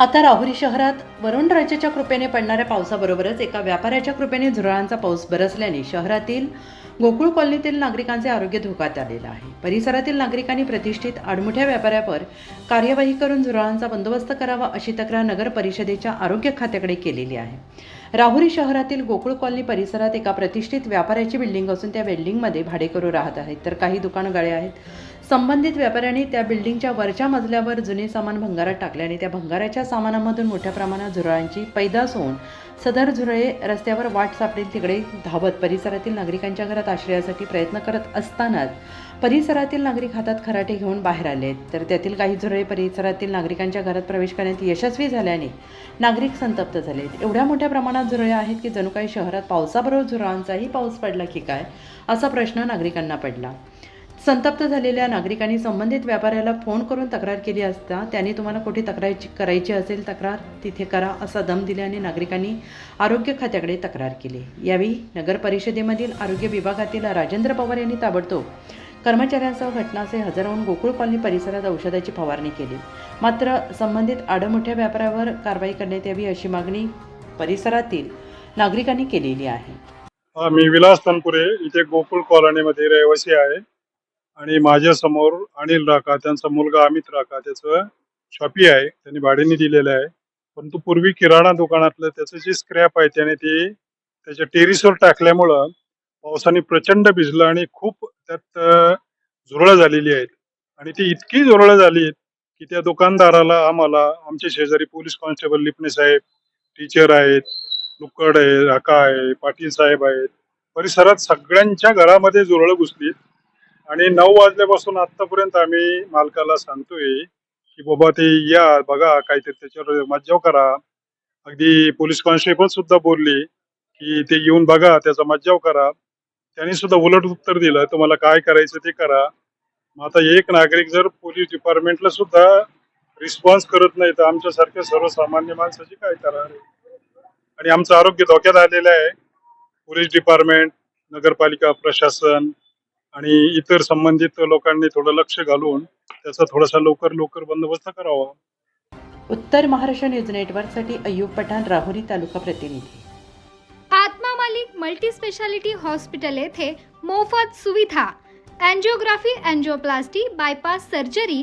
आता राहुरी शहरात वरुण राज्याच्या कृपेने पडणाऱ्या पावसाबरोबरच एका व्यापाऱ्याच्या कृपेने झुरळांचा पाऊस बरसल्याने शहरातील गोकुळ कॉलनीतील नागरिकांचे आरोग्य धोक्यात आलेलं आहे. परिसरातील नागरिकांनी प्रतिष्ठित आडमुठ्या व्यापाऱ्यावर कार्यवाही करून झुरळांचा बंदोबस्त करावा अशी तक्रार नगर परिषदेच्या आरोग्य खात्याकडे केलेली आहे. राहुरी शहरातील गोकुळ कॉलनी परिसरात एका प्रतिष्ठित व्यापाऱ्याची बिल्डिंग असून त्या बिल्डिंगमध्ये भाडेकरू राहत आहेत. तर काही दुकानं गळे आहेत. संबंधित व्यापाऱ्यांनी त्या बिल्डिंगच्या वरच्या मजल्यावर जुने सामान भंगारात टाकल्याने त्या भंगाराच्या सामानामधून मोठ्या प्रमाणात झुरळांची पैदास होऊन सदर झुरळे रस्त्यावर वाट सापडेल तिकडे धावत परिसरातील नागरिकांच्या घरात आश्रयासाठी प्रयत्न करत असतानाच परिसरातील नागरिक हातात खराटे घेऊन बाहेर आले तर त्यातील काही झुरळे परिसरातील नागरिकांच्या घरात प्रवेश करण्यात यशस्वी झाल्याने नागरिक संतप्त झाले एवढ्या मोठ्या प्रमाणात झुरळे आहेत की जणू काही शहरात पावसाबरोबर झुरळांचाही पाऊस पडला की काय असा प्रश्न नागरिकांना पडला. संतप्त झालेल्या नागरिकांनी संबंधित व्यापाऱ्याला फोन करून तक्रार केली असता त्यांनी तुम्हाला कुठे तक्रारची करायची असेल तक्रार तिथे करा असा दम दिल्याने नागरिकांनी आरोग्य खात्याकडे तक्रार केली. यावेळी नगर परिषदेमधील आरोग्य विभागातील राजेंद्र पवार यांनी ताबडतोब कर्मचाऱ्यांसह घटनाचे हजर होऊन गोकुळ कॉलनी परिसरात औषधाची फवारणी केली. मात्र संबंधित आडमोठ्या व्यापाऱ्यावर कारवाई करण्यात यावी अशी मागणी परिसरातील नागरिकांनी केलेली आहे. हा, मी विलास तनपुरे इथे गोकुळ कॉलनीमध्ये रहिवासी आहे. आणि माझ्यासमोर अनिल राका त्यांचा मुलगा अमित राका त्याचं शॉपी आहे. त्यांनी भाड्याने दिलेलं आहे. परंतु पूर्वी किराणा दुकानातलं त्याचं जे स्क्रॅप आहे त्याने ते त्याच्या टेरिसवर टाकल्यामुळं पावसाने प्रचंड भिजलं आणि खूप त्यात झुरळं झालेली आहेत. आणि ती इतकी झुरळं झाली की त्या दुकानदाराला आम्हाला आमचे शेजारी पोलीस कॉन्स्टेबल लिपणे साहेब टीचर आहेत लुकड आहे राका आहे पाटील साहेब आहेत. परिसरात सगळ्यांच्या घरामध्ये झुरळं घुसली आणि नऊ वाजल्यापासून आतापर्यंत आम्ही मालकाला सांगतोय की बाबा ते या बघा काहीतरी त्याच्यावर मज्जाव करा. अगदी पोलीस कॉन्स्टेबल सुद्धा बोलली की ते येऊन बघा त्याचा मज्जाव करा. त्यांनी सुद्धा उलट उत्तर दिलं तुम्हाला काय करायचं ते करा. मग आता एक नागरिक जर पोलीस डिपार्टमेंटला सुद्धा रिस्पॉन्स करत नाही तर आमच्यासारख्या सर्वसामान्य माणसाची काय करा आणि आमचं आरोग्य धोक्यात आलेलं आहे. पोलीस डिपार्टमेंट नगरपालिका प्रशासन आणि इतर संबंधित लोकांनी थोडं लक्ष घालून त्याचा थोडासा लवकर लवकर बंदोबस्त करावा. उत्तर महाराष्ट्र न्यूज नेटवर्कसाठी अय्यूब पठाण राहुरी तालुका प्रतिनिधी. Atma Malik multi speciality hospital येथे मोफत सुविधा अँजिओग्राफी अँजिओप्लास्टी बायपास सर्जरी